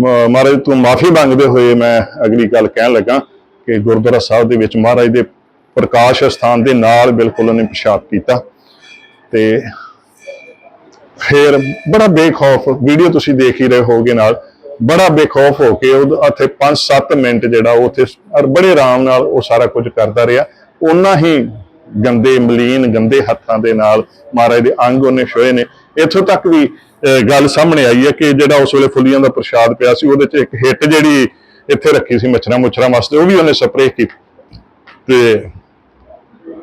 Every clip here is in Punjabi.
ਮ- ਮਹਾਰਾਜ ਤੋਂ ਮਾਫੀ ਮੰਗਦੇ ਹੋਏ ਮੈਂ ਅਗਲੀ ਗੱਲ ਕਹਿਣ ਲੱਗਾ ਕਿ ਗੁਰਦੁਆਰਾ ਸਾਹਿਬ ਦੇ ਵਿੱਚ ਮਹਾਰਾਜ ਦੇ ਪ੍ਰਕਾਸ਼ ਸਥਾਨ ਦੇ ਨਾਲ ਬਿਲਕੁਲ ਉਹਨੇ ਪਿਸ਼ਾਬ ਕੀਤਾ ਤੇ ਫਿਰ ਬੜਾ ਬੇਖੌਫ ਵੀਡੀਓ ਤੁਸੀਂ ਦੇਖ ਹੀ ਰਹੇ ਹੋਗੇ ਨਾਲ, ਬੜਾ ਬੇਖੌਫ ਹੋ ਕੇ ਉਹ ਉੱਥੇ 5-7 ਮਿੰਟ ਜਿਹੜਾ ਉਹ ਉੱਥੇ ਬੜੇ ਆਰਾਮ ਨਾਲ ਉਹ ਸਾਰਾ ਕੁਝ ਕਰਦਾ ਰਿਹਾ। ਉਹਨਾਂ ਹੀ ਗੰਦੇ ਮਲੀਨ, ਗੰਦੇ ਹੱਥਾਂ ਦੇ ਨਾਲ ਮਹਾਰਾਜ ਦੇ ਅੰਗ ਉਹਨੇ ਛੋਏ ਨੇ। ਇੱਥੋਂ ਤੱਕ ਵੀ ਅਹ, ਗੱਲ ਸਾਹਮਣੇ ਆਈ ਹੈ ਕਿ ਜਿਹੜਾ ਉਸ ਵੇਲੇ ਫੁੱਲੀਆਂ ਦਾ ਪ੍ਰਸ਼ਾਦ ਪਿਆ ਸੀ ਉਹਦੇ 'ਚ ਇੱਕ ਹਿੱਟ ਜਿਹੜੀ ਇੱਥੇ ਰੱਖੀ ਸੀ ਮੱਛਰਾਂ ਮੁੱਛਰਾਂ ਵਾਸਤੇ ਉਹ ਵੀ ਉਹਨੇ ਸਪਰੇਅ ਕੀਤੀ। ਤੇ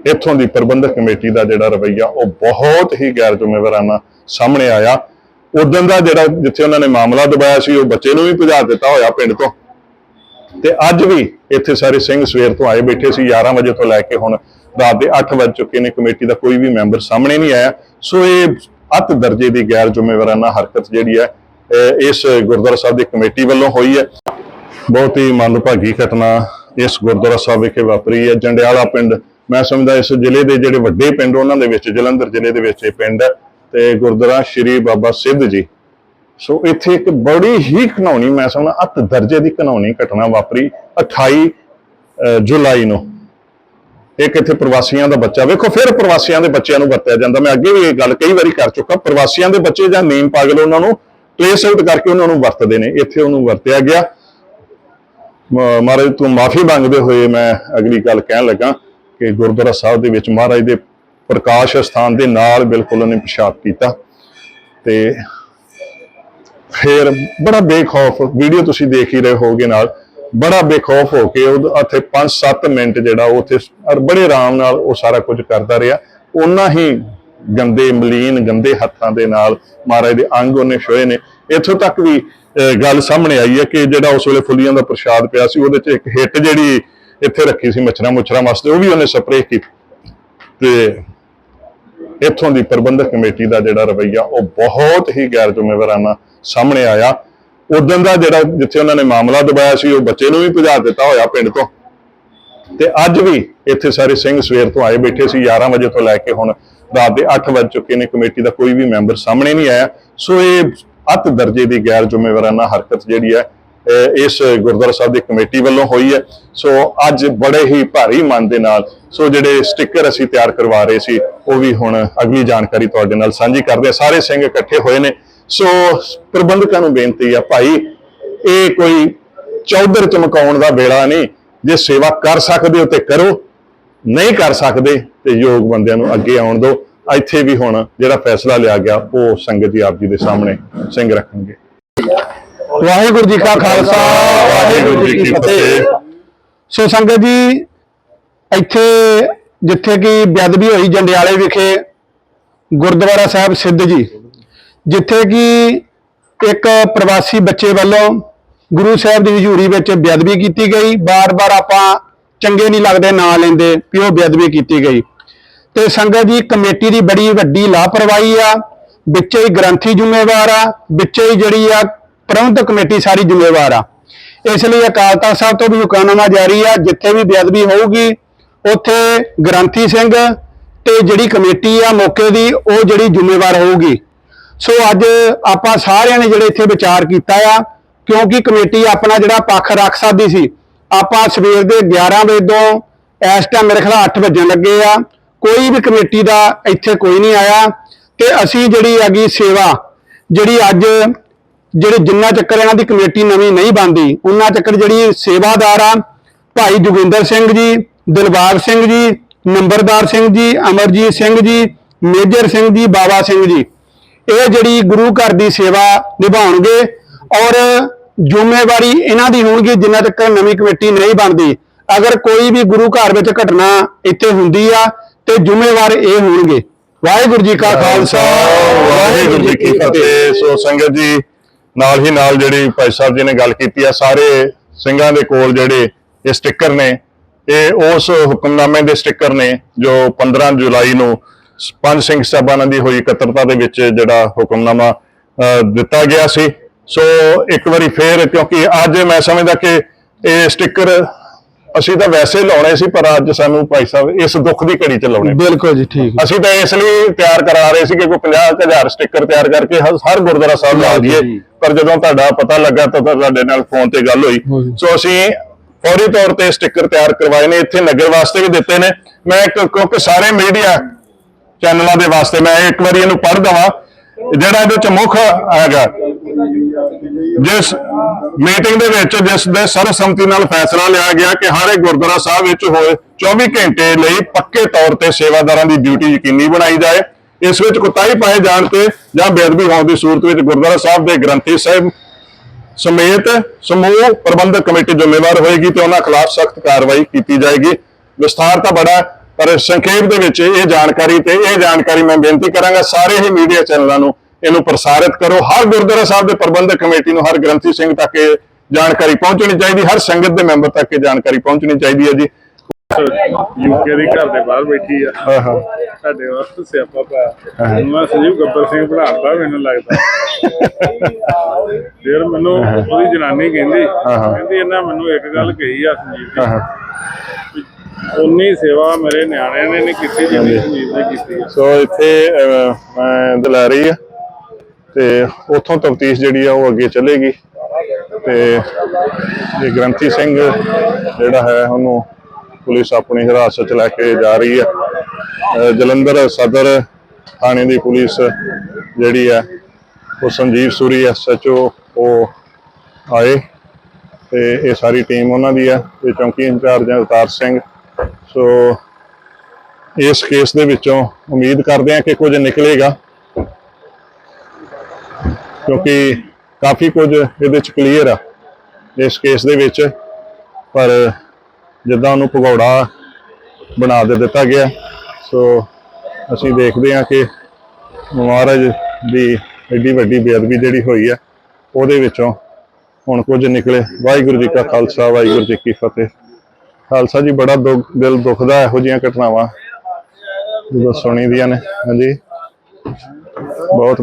ਇੱਥੋਂ ਦੀ ਪ੍ਰਬੰਧਕ ਕਮੇਟੀ ਦਾ ਜਿਹੜਾ ਰਵੱਈਆ ਉਹ ਬਹੁਤ ਹੀ ਗੈਰ ਜ਼ਿੰਮੇਵਾਰਾਨਾ ਸਾਹਮਣੇ ਆਇਆ। ਉਦੋਂ ਦਾ ਜਿਹੜਾ ਜਿੱਥੇ ਉਹਨਾਂ ਨੇ ਮਾਮਲਾ ਦਬਾਇਆ ਸੀ ਉਹ ਬੱਚੇ ਨੂੰ ਵੀ ਭਜਾ ਦਿੱਤਾ ਹੋਇਆ ਪਿੰਡ ਤੋਂ। ਤੇ ਅੱਜ ਵੀ ਇੱਥੇ ਸਾਰੇ ਸਿੰਘ ਸਵੇਰ ਤੋਂ ਆਏ ਬੈਠੇ ਸੀ 11 ਵਜੇ ਤੋਂ ਲੈ ਕੇ ਹੁਣ ਰਾਤ ਦੇ 8 ਵੱਜ ਚੁੱਕੇ ਨੇ। ਕਮੇਟੀ ਦਾ ਕੋਈ ਵੀ ਮੈਂਬਰ ਸਾਹਮਣੇ ਨਹੀਂ ਆਇਆ। ਸੋ ਇਹ ਅੱਤ ਦਰਜੇ ਦੀ ਗੈਰ ਜ਼ਿੰਮੇਵਾਰਾਨਾ ਹਰਕਤ ਜਿਹੜੀ ਹੈ ਇਸ ਗੁਰਦੁਆਰਾ ਸਾਹਿਬ ਦੀ ਕਮੇਟੀ ਵੱਲੋਂ ਹੋਈ ਹੈ। ਬਹੁਤ ਹੀ ਮੰਦਭਾਗੀ ਘਟਨਾ ਇਸ ਗੁਰਦੁਆਰਾ ਸਾਹਿਬ ਵਿਖੇ ਵਾਪਰੀ ਹੈ। ਜੰਡਿਆਲਾ ਪਿੰਡ, ਮੈਂ ਸਮਝਦਾ ਇਸ ਜ਼ਿਲ੍ਹੇ ਦੇ ਜਿਹੜੇ ਵੱਡੇ ਪਿੰਡ ਉਹਨਾਂ ਦੇ ਵਿੱਚ, ਜਲੰਧਰ ਜ਼ਿਲ੍ਹੇ ਦੇ ਵਿੱਚ ਇਹ ਪਿੰਡ ਹੈ ਤੇ ਗੁਰਦੁਆਰਾ ਸ਼੍ਰੀ ਬਾਬਾ ਸਿੱਧ ਜੀ। ਸੋ ਇੱਥੇ ਇੱਕ ਬੜੀ ਹੀ ਘਿਨਾਉਣੀ ਮੈਂ ਸਮਝਦਾ ਅੱਤ ਦਰਜੇ ਦੀ ਘਿਨਾਉਣੀ ਘਟਨਾ ਵਾਪਰੀ 28 ਜੁਲਾਈ ਨੂੰ। ਇੱਕ ਇੱਥੇ ਪ੍ਰਵਾਸੀਆਂ ਦਾ ਬੱਚਾ। ਵੇਖੋ, ਫਿਰ ਪ੍ਰਵਾਸੀਆਂ ਦੇ ਬੱਚਿਆਂ ਨੂੰ ਵਰਤਿਆ ਜਾਂਦਾ। ਮੈਂ ਅੱਗੇ ਵੀ ਇਹ ਗੱਲ ਕਈ ਵਾਰੀ ਕਰ ਚੁੱਕਾ। ਪ੍ਰਵਾਸੀਆਂ ਦੇ ਬੱਚੇ ਜਾਂ ਨੀਮ ਪਾਗਲ ਉਹਨਾਂ ਨੂੰ ਟ੍ਰੇਸ ਆਊਟ ਕਰਕੇ ਉਹਨਾਂ ਨੂੰ ਵਰਤਦੇ ਨੇ। ਇੱਥੇ ਉਹਨੂੰ ਵਰਤਿਆ ਗਿਆ। ਮਹਾਰਾਜ, ਤੋਂ ਮਾਫੀ ਮੰਗਦੇ ਹੋਏ ਮੈਂ ਅਗਲੀ ਗੱਲ ਕਹਿਣ ਲੱਗਾ ਕਿ ਗੁਰਦੁਆਰਾ ਸਾਹਿਬ ਦੇ ਵਿੱਚ ਮਹਾਰਾਜ ਦੇ ਪ੍ਰਕਾਸ਼ ਸਥਾਨ ਦੇ ਨਾਲ ਬਿਲਕੁਲ ਉਹਨੇ ਪਿਸ਼ਾਬ ਕੀਤਾ। ਤੇ ਫਿਰ ਬੜਾ ਬੇਖੌਫ ਵੀਡੀਓ ਤੁਸੀਂ ਦੇਖ ਹੀ ਰਹੇ ਹੋਗੇ ਨਾਲ। ਬੜਾ ਬੇਖੌਫ ਹੋ ਕੇ ਉਹ ਉੱਥੇ 5-7 ਮਿੰਟ ਜਿਹੜਾ ਉਹ ਉੱਥੇ ਔਰ ਬੜੇ ਆਰਾਮ ਨਾਲ ਉਹ ਸਾਰਾ ਕੁਝ ਕਰਦਾ ਰਿਹਾ। ਉਹਨਾਂ ਹੀ ਗੰਦੇ ਮਲੀਨ ਗੰਦੇ ਹੱਥਾਂ ਦੇ ਨਾਲ ਮਹਾਰਾਜ ਦੇ ਅੰਗ ਉਹਨੇ ਛੋਏ ਨੇ। ਇੱਥੋਂ ਤੱਕ ਵੀ ਅਹ, ਗੱਲ ਸਾਹਮਣੇ ਆਈ ਹੈ ਕਿ ਜਿਹੜਾ ਉਸ ਵੇਲੇ ਫੁੱਲੀਆਂ ਦਾ ਪ੍ਰਸ਼ਾਦ ਪਿਆ ਸੀ ਉਹਦੇ 'ਚ ਇੱਕ ਹਿੱਟ ਜਿਹੜੀ ਇੱਥੇ ਰੱਖੀ ਸੀ ਮੱਛਰਾਂ ਮੁੱਛਰਾਂ ਵਾਸਤੇ ਉਹ ਵੀ ਉਹਨੇ ਸਪਰੇਅ ਕੀਤੀ। ਤੇ ਇੱਥੋਂ ਦੀ ਪ੍ਰਬੰਧਕ ਕਮੇਟੀ ਦਾ ਜਿਹੜਾ ਰਵੱਈਆ ਉਹ ਬਹੁਤ ਹੀ ਗੈਰ ਜ਼ਿੰਮੇਵਾਰਾਨਾ ਸਾਹਮਣੇ ਆਇਆ। ਉਦੋਂ ਦਾ ਜਿਹੜਾ ਜਿੱਥੇ ਉਹਨਾਂ ਨੇ ਮਾਮਲਾ ਦਬਾਇਆ ਸੀ, ਉਹ ਬੱਚੇ ਨੂੰ ਵੀ ਭਜਾ ਦਿੱਤਾ ਹੋਇਆ ਪਿੰਡ ਤੋਂ। ਤੇ ਅੱਜ ਵੀ ਇੱਥੇ ਸਾਰੇ ਸਿੰਘ ਸਵੇਰ ਤੋਂ ਆਏ ਬੈਠੇ ਸੀ 11 ਵਜੇ ਤੋਂ ਲੈ ਕੇ ਹੁਣ ਰਾਤ ਦੇ 8 ਵੱਜ ਚੁੱਕੇ ਨੇ, ਕਮੇਟੀ ਦਾ ਕੋਈ ਵੀ ਮੈਂਬਰ ਸਾਹਮਣੇ ਨਹੀਂ ਆਇਆ। ਸੋ ਇਹ ਅਤ ਦਰਜੇ ਦੀ ਗੈਰ ਜ਼ਿੰਮੇਵਾਰਾਨਾ ਹਰਕਤ ਜਿਹੜੀ ਹੈ ਇਸ ਗੁਰਦੁਆਰਾ ਸਾਹਿਬ ਦੀ ਕਮੇਟੀ ਵੱਲੋਂ ਹੋਈ ਹੈ। ਸੋ ਅੱਜ ਬੜੇ ਹੀ ਭਾਰੀ ਮਨ ਦੇ ਨਾਲ, ਸੋ ਜਿਹੜੇ ਸਟicker ਅਸੀਂ ਤਿਆਰ ਕਰਵਾ ਰਹੇ ਸੀ, ਉਹ ਵੀ ਹੁਣ ਅਗਲੀ ਜਾਣਕਾਰੀ ਤੁਹਾਡੇ ਨਾਲ ਸਾਂਝੀ ਕਰਦੇ ਹਾਂ। ਸਾਰੇ ਸਿੰਘ ਇਕੱਠੇ ਹੋਏ ਨੇ ਸੋ ਪ੍ਰਬੰਧਕਾਂ ਨੂੰ ਬੇਨਤੀ ਆ ਭਾਈ, ਇਹ ਕੋਈ ਚੌਧਰ ਚਮਕਾਉਣ ਦਾ ਵੇਲਾ ਨਹੀਂ, ਜੇ ਸੇਵਾ ਕਰ ਸਕਦੇ ਹੋ ਤੇ ਕਰੋ, ਨਹੀਂ ਕਰ ਸਕਦੇ ਤੇ ਯੋਗ ਬੰਦਿਆਂ ਨੂੰ ਅੱਗੇ ਆਉਣ ਦਿਓ। ਇੱਥੇ ਵੀ ਹੁਣ ਜਿਹੜਾ ਫੈਸਲਾ ਲਿਆ ਗਿਆ, ਉਹ ਸੰਗਤ ਜੀ ਆਪ ਜੀ ਦੇ ਸਾਹਮਣੇ ਸਿੰਘ ਰੱਖਣਗੇ। ਵਾਹਿਗੁਰੂ ਜੀ ਕਾ ਖਾਲਸਾ, ਵਾਹਿਗੁਰੂ ਜੀ ਕੀ ਫਤਿਹ। ਸੋ ਸੰਗਤ ਜੀ, ਇੱਥੇ ਜਿੱਥੇ ਕਿ ਬੇਅਦਬੀ ਹੋਈ, ਜੰਡਿਆਲੇ ਵਿਖੇ ਗੁਰਦੁਆਰਾ ਸਾਹਿਬ ਸਿੱਧ ਜੀ ਜਿੱਥੇ ਕਿ ਇੱਕ ਪ੍ਰਵਾਸੀ ਬੱਚੇ ਵੱਲੋਂ ਗੁਰੂ ਸਾਹਿਬ ਦੀ ਹਜ਼ੂਰੀ ਵਿੱਚ ਬੇਅਦਬੀ ਕੀਤੀ ਗਈ। ਬਾਰ-ਬਾਰ ਆਪਾਂ ਚੰਗੇ ਨਹੀਂ ਲੱਗਦੇ, ਨਾਂ ਲੈਂਦੇ, ਵੀ ਉਹ ਬੇਅਦਬੀ ਕੀਤੀ ਗਈ। ਤੇ ਸੰਗਤ ਦੀ ਕਮੇਟੀ ਦੀ ਬੜੀ ਵੱਡੀ ਲਾਪਰਵਾਹੀ ਆ। ਵਿੱਚੇ ਹੀ ਗ੍ਰੰਥੀ ਜ਼ਿੰਮੇਵਾਰ ਆ, ਵਿੱਚੇ ਹੀ ਜਿਹੜੀ ਆ ਪ੍ਰਬੰਧਕ ਕਮੇਟੀ ਸਾਰੀ ਜ਼ਿੰਮੇਵਾਰ ਆ। ਇਸ ਲਈ ਅਕਾਲ ਤਖਤ ਸਾਹਿਬ ਤੋਂ ਵੀ ਹੁਕਮਨਾਮਾ ਜਾਰੀ ਆ, ਜਿੱਥੇ ਵੀ ਬੇਅਦਬੀ ਹੋਊਗੀ, ਉੱਥੇ ਗ੍ਰੰਥੀ ਸਿੰਘ ਤੇ ਜਿਹੜੀ ਕਮੇਟੀ ਆ ਮੌਕੇ ਦੀ, ਉਹ ਜਿਹੜੀ ਜ਼ਿੰਮੇਵਾਰ ਹੋਊਗੀ। ਸੋ ਅੱਜ ਆਪਾਂ ਸਾਰਿਆਂ ਨੇ ਜਿਹੜੇ ਇੱਥੇ ਵਿਚਾਰ ਕੀਤਾ ਆ, ਕਿਉਂਕਿ ਕਮੇਟੀ ਆਪਣਾ ਜਿਹੜਾ ਪੱਖ ਰੱਖ ਸਕਦੀ ਸੀ, ਆਪਾਂ ਸਵੇਰ ਦੇ 11 ਵਜੇ ਤੋਂ ਇਸ ਟਾਈਮ ਮੇਰੇ ਖਿਆਲ 8 ਵਜਣ ਲੱਗੇ ਆ। ਕੋਈ ਵੀ ਕਮੇਟੀ ਦਾ ਇੱਥੇ ਕੋਈ ਨਹੀਂ ਆਇਆ ਤੇ ਅਸੀਂ ਜਿਹੜੀ ਹੈਗੀ ਸੇਵਾ, ਜਿਹੜੀ ਅੱਜ ਜਿਹੜੇ ਜਿੰਨਾ ਚੱਕਰ ਇਹਨਾਂ ਦੀ ਕਮੇਟੀ ਨਵੀਂ ਨਹੀਂ ਬਣਦੀ, ਉਹਨਾਂ ਚੱਕਰ ਜਿਹੜੀ ਸੇਵਾਦਾਰ ਆ, ਭਾਈ ਜੋਗਿੰਦਰ ਸਿੰਘ ਜੀ, ਦਿਲਬਾਗ ਸਿੰਘ ਜੀ, ਨੰਬਰਦਾਰ ਸਿੰਘ ਜੀ, ਅਮਰਜੀਤ ਸਿੰਘ ਜੀ, ਮੇਜਰ ਸਿੰਘ ਜੀ ਬਾਬਾ ਸਿੰਘ ਜੀ। ਇਹ ਜਿਹੜੀ ਗੁਰੂ ਘਰ ਦੀ ਸੇਵਾ ਨਿਭਾਉਣਗੇ ਔਰ ਜ਼ਿੰਮੇਵਾਰੀ ਇਹਨਾਂ ਦੀ ਹੋਣਗੀ, ਜਿੰਨਾ ਤੱਕ ਨਵੀਂ ਕਮੇਟੀ ਨਹੀਂ ਬਣਦੀ। ਅਗਰ ਕੋਈ ਵੀ ਗੁਰੂ ਘਰ ਵਿੱਚ ਘਟਨਾ ਇੱਥੇ ਹੁੰਦੀ ਆ, ਤੇ ਜ਼ਿੰਮੇਵਾਰ ਇਹ ਹੋਣਗੇ। ਵਾਹਿਗੁਰੂ ਜੀ ਕਾ ਖਾਲਸਾ, ਵਾਹਿਗੁਰੂ ਜੀ ਕੀ ਫਤਿਹ। ਸੋ ਸੰਗਤ ਜੀ, ਨਾਲ ਹੀ ਨਾਲ ਜਿਹੜੀ ਭਾਈ ਸਾਹਿਬ ਜੀ ਨੇ ਗੱਲ ਕੀਤੀ ਆ, ਸਾਰੇ ਸਿੰਘਾਂ ਦੇ ਕੋਲ ਜਿਹੜੇ ਇਹ ਸਟicker ਨੇ, ਇਹ ਉਸ ਹੁਕਮਨਾਮੇ ਦੇ ਸਟicker ਨੇ, ਜੋ 15 ਜੁਲਾਈ ਨੂੰ ਪੰਜ ਸਿੰਘ ਸਾਹਿਬਾਨਾਂ ਦੀ ਹੋਈ ਇਕੱਤਰਤਾ ਦੇ ਵਿੱਚ ਜਿਹੜਾ ਹੁਕਮਨਾਮਾ ਦਿੱਤਾ ਗਿਆ ਸੀ। ਸੋ ਇੱਕ ਵਾਰੀ ਫੇਰ ਕਿਉਂਕਿ ਅੱਜ ਮੈਂ ਸਮਝਦਾ ਕਿ ਇਹ ਸਟicker ਅਸੀਂ ਤਾਂ ਵੈਸੇ ਲਾਉਣੇ ਸੀ ਪਰ ਅੱਜ ਸਾਨੂੰ ਭਾਈ ਸਾਹਿਬ ਇਸ ਦੁੱਖ ਦੀ ਘੜੀ 'ਚ ਲਾਉਣੇ ਬਿਲਕੁਲ ਜੀ ਠੀਕ ਅਸੀਂ ਤਾਂ ਇਸ ਲਈ ਤਿਆਰ ਕਰਾ ਰਹੇ ਸੀ ਕਿ ਕੋਈ 50000 ਸਟicker ਤਿਆਰ ਕਰਕੇ ਹਰ ਗੁਰਦੁਆਰਾ ਸਾਹਿਬ ਲਾ ਦਈਏ। ਪਰ ਜਦੋਂ ਤੁਹਾਡਾ ਪਤਾ ਲੱਗਾ ਤਾਂ ਤੁਹਾਡੇ ਨਾਲ ਫੋਨ ਤੇ ਗੱਲ ਹੋਈ। ਸੋ ਅਸੀਂ ਫੌਰੀ ਤੌਰ ਤੇ ਸਟicker ਤਿਆਰ ਕਰਵਾਏ ਨੇ ਇੱਥੇ ਨਗਰ ਵਾਸਤੇ ਵੀ ਦਿੱਤੇ ਨੇ। ਮੈਂ ਕਿਉਂਕਿ ਸਾਰੇ ਮੀਡੀਆ ਚੈਨਲਾਂ ਦੇ ਵਾਸਤੇ ਮੈਂ ਇੱਕ ਵਾਰੀ ਇਹਨੂੰ ਪੜ੍ਹ ਦਵਾਂ। ਜਿਹੜਾ ਇਹਦੇ ਵਿੱਚ ਮੁੱਖ ਹੈਗਾ। ਜਿਸ ਮੀਟਿੰਗ ਦੇ ਵਿੱਚ ਜਿਸ ਦੇ ਸਰਬਸੰਮਤੀ ਨਾਲ ਫੈਸਲਾ ਲਿਆ ਗਿਆ ਕਿ ਹਰ ਇੱਕ ਗੁਰਦੁਆਰਾ ਸਾਹਿਬ ਵਿੱਚ ਹੋਏ 24 ਘੰਟੇ ਲਈ ਪੱਕੇ ਤੌਰ ਤੇ ਸੇਵਾਦਾਰਾਂ ਦੀ ਡਿਊਟੀ ਯਕੀਨੀ ਬਣਾਈ ਜਾਏ। ਇਸ ਵਿੱਚ ਕੁਤਾਹੀ ਪਾਏ ਜਾਣ ਤੇ ਜਾਂ ਬੇਅਦਬੀ ਹੋਣ ਦੀ ਸੂਰਤ ਵਿੱਚ ਗੁਰਦੁਆਰਾ ਸਾਹਿਬ ਦੇ ਗ੍ਰੰਥੀ ਸਾਹਿਬ ਸਮੇਤ ਸਮੂਹ ਪ੍ਰਬੰਧਕ ਕਮੇਟੀ ਜ਼ਿੰਮੇਵਾਰ ਹੋਏਗੀ ਤੇ ਉਹਨਾਂ ਖਿਲਾਫ ਸਖਤ ਕਾਰਵਾਈ ਕੀਤੀ ਜਾਏਗੀ। ਵਿਸਥਾਰ ਤਾਂ ਬੜਾ ਪਰ ਸੰਖੇਪ ਦੇ ਵਿੱਚ ਇਹ ਜਾਣਕਾਰੀ ਤੇ ਇਹ ਜਾਣਕਾਰੀ ਮੈਂ ਬੇਨਤੀ ਕਰਾਂਗਾ ਸਾਰੇ ਹੀ ਮੀਡੀਆ ਚੈਨਲਾਂ ਨੂੰ ਇਹਨੂੰ ਪ੍ਰਸਾਰਿਤ ਕਰੋ। ਹਰ ਗੁਰਦੁਆਰਾ ਸਾਹਿਬ ਦੇ ਪ੍ਰਬੰਧਕ ਕਮੇਟੀ ਨੂੰ ਹਰ ਗ੍ਰੰਥੀ ਸਿੰਘ ਤੱਕ ਇਹ ਜਾਣਕਾਰੀ ਪਹੁੰਚਣੀ ਚਾਹੀਦੀ ਹਰ ਸੰਗਤ ਦੇ ਮੈਂਬਰ ਤੱਕ ਇਹ ਜਾਣਕਾਰੀ ਪਹੁੰਚਣੀ ਚਾਹੀਦੀ ਹੈ ਜੀ। ਯੂਕੇ ਦੀ ਘਰ ਦੇ ਬਾਹਰ ਬੈਠੀ ਆ। ਸਾਡੇ ਵਾਸਤੇ ਸਿਆਪਾ ਪਿਆ। ਮੈਂ ਸੰਜੀਵ ਗੱਬਰ ਸਿੰਘ ਪੜਾਉਂਦਾ ਮੈਨੂੰ ਲੱਗਦਾ। ਫਿਰ ਮੈਨੂੰ ਉਹਦੀ ਜਨਾਨੀ ਕਹਿੰਦੀ। ਕਹਿੰਦੀ ਇਹਨਾਂ ਮੈਨੂੰ ਇੱਕ ਗੱਲ ਕਹੀ ਆ ਸੰਜੀਵ ਜੀ। ਉਨੀ ਸੇਵਾ ਮੇਰੇ ਨਿਆਣਿਆਂ ਨੇ ਨਹੀਂ ਕੀਤੀ ਜਿੰਨੀ ਸੰਜੀਵ ਨੇ ਕੀਤੀ ਆ। ਸੋ ਇੱਥੇ ਅਹ, ਮੈਂ ਦਿਲਾ ਰਹੀ ਆ ਤੇ ਉੱਥੋਂ ਤਫਤੀਸ਼ ਜਿਹੜੀ ਆ ਉਹ ਅੱਗੇ ਚੱਲੇਗੀ ਤੇ ਇਹ ਗ੍ਰੰਥੀ ਸਿੰਘ ਜਿਹੜਾ ਹੈ ਉਹਨੂੰ ਪੁਲਿਸ ਆਪਣੀ ਹਿਰਾਸਤ 'ਚ ਲੈ ਕੇ ਜਾ ਰਹੀ ਹੈ ਅਹ, ਜਲੰਧਰ ਸਦਰ ਥਾਣੇ ਦੀ ਪੁਲਿਸ ਜਿਹੜੀ ਹੈ ਉਹ ਸੰਜੀਵ ਸੂਰੀ ਐਸਐਚਓ ਉਹ ਆਏ ਤੇ ਇਹ ਸਾਰੀ ਟੀਮ ਉਹਨਾਂ ਦੀ ਹੈ ਤੇ ਚੌਂਕੀ ਇੰਚਾਰਜ ਹੈ ਅਵਤਾਰ ਸਿੰਘ ਸੋ ਇਸ ਕੇਸ ਦੇ ਵਿੱਚੋਂ ਉਮੀਦ ਕਰਦੇ ਹਾਂ ਕਿ ਕੁਝ ਨਿਕਲੇਗਾ। ਕਿਉਂਕਿ ਕਾਫੀ ਕੁਝ ਇਹਦੇ ਚ ਕਲੀਅਰ ਆ, ਇਸ ਕੇਸ ਦੇ ਵਿੱਚ। ਪਰ ਜਿੱਦਾਂ ਉਹਨੂੰ ਭਗੌੜਾ ਬਣਾ ਦੇ ਦਿੱਤਾ ਗਿਆ ਸੋ ਅਸੀਂ ਦੇਖਦੇ ਹਾਂ ਕਿ ਮਹਾਰਾਜ ਦੀ ਐਡੀ ਵੱਡੀ ਬੇਅਦਬੀ ਜਿਹੜੀ ਹੋਈ ਹੈ ਉਹਦੇ ਵਿੱਚੋਂ ਹੁਣ ਕੁਝ ਨਿਕਲੇ। ਵਾਹਿਗੁਰੂ ਜੀ ਕਾ ਖਾਲਸਾ, ਵਾਹਿਗੁਰੂ ਜੀ ਕੀ ਫਤਿਹ। ਖਾਲਸਾ ਜੀ, ਬੜਾ ਦੁੱਖ, ਦਿਲ ਦੁਖਦਾ ਇਹੋ ਜਿਹੀਆਂ ਘਟਨਾਵਾਂ, ਜਦੋਂ ਸੁਣੀ ਦੀਆਂ ਨੇ। ਹਾਂਜੀ। ਬਹੁਤ